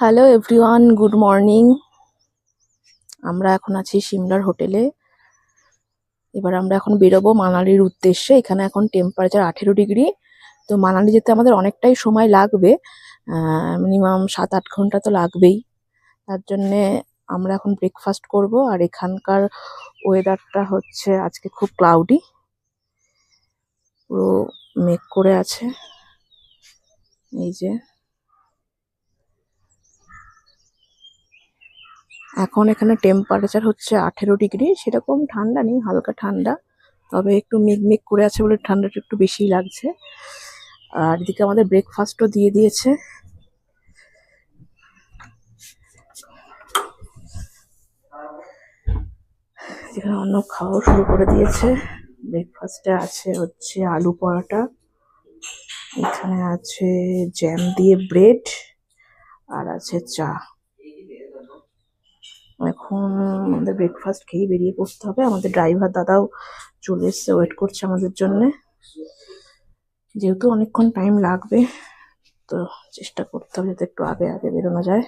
Hello everyone good morning আমরা এখন আছি সিমলার হোটেলে। এবার আমরা এখন বেরোবো মানালির উদ্দেশ্যে। এখানে এখন টেম্পারেচার আঠেরো ডিগ্রি। তো মানালি যেতে আমাদের অনেকটাই সময় লাগবে। মিনিমাম সাত আট ঘণ্টা তো লাগবেই। তার জন্যে আমরা এখন ব্রেকফাস্ট করব। আর এখানকার ওয়েদারটা হচ্ছে আজকে খুব ক্লাউডি পুরো মেঘ করে আছে। এই যে। এখন এখানে টেম্পারেচার হচ্ছে আঠেরো ডিগ্রি, সেরকম ঠান্ডা নেই, হালকা ঠান্ডা। তবে একটু মেঘ মেঘ করে আছে বলে ঠান্ডাটা একটু বেশিই লাগছে। আর এদিকে আমাদের ব্রেকফাস্টও দিয়ে দিয়েছে। যেখানে অন্য খাওয়া শুরু করে দিয়েছে। ব্রেকফাস্টে আছে হচ্ছে আলু পরাটা। এখানে আছে জ্যাম দিয়ে ব্রেড আর আছে চা। এখন আমাদের ব্রেকফাস্ট খেয়ে বেরিয়ে পড়তে হবে। আমাদের ড্রাইভার দাদাও চলে এসছে ওয়েট করছে আমাদের জন্যে। যেহেতু অনেকক্ষণ টাইম লাগবে, তো চেষ্টা করতে হবে যাতে একটু আগে আগে বেরোনো যায়।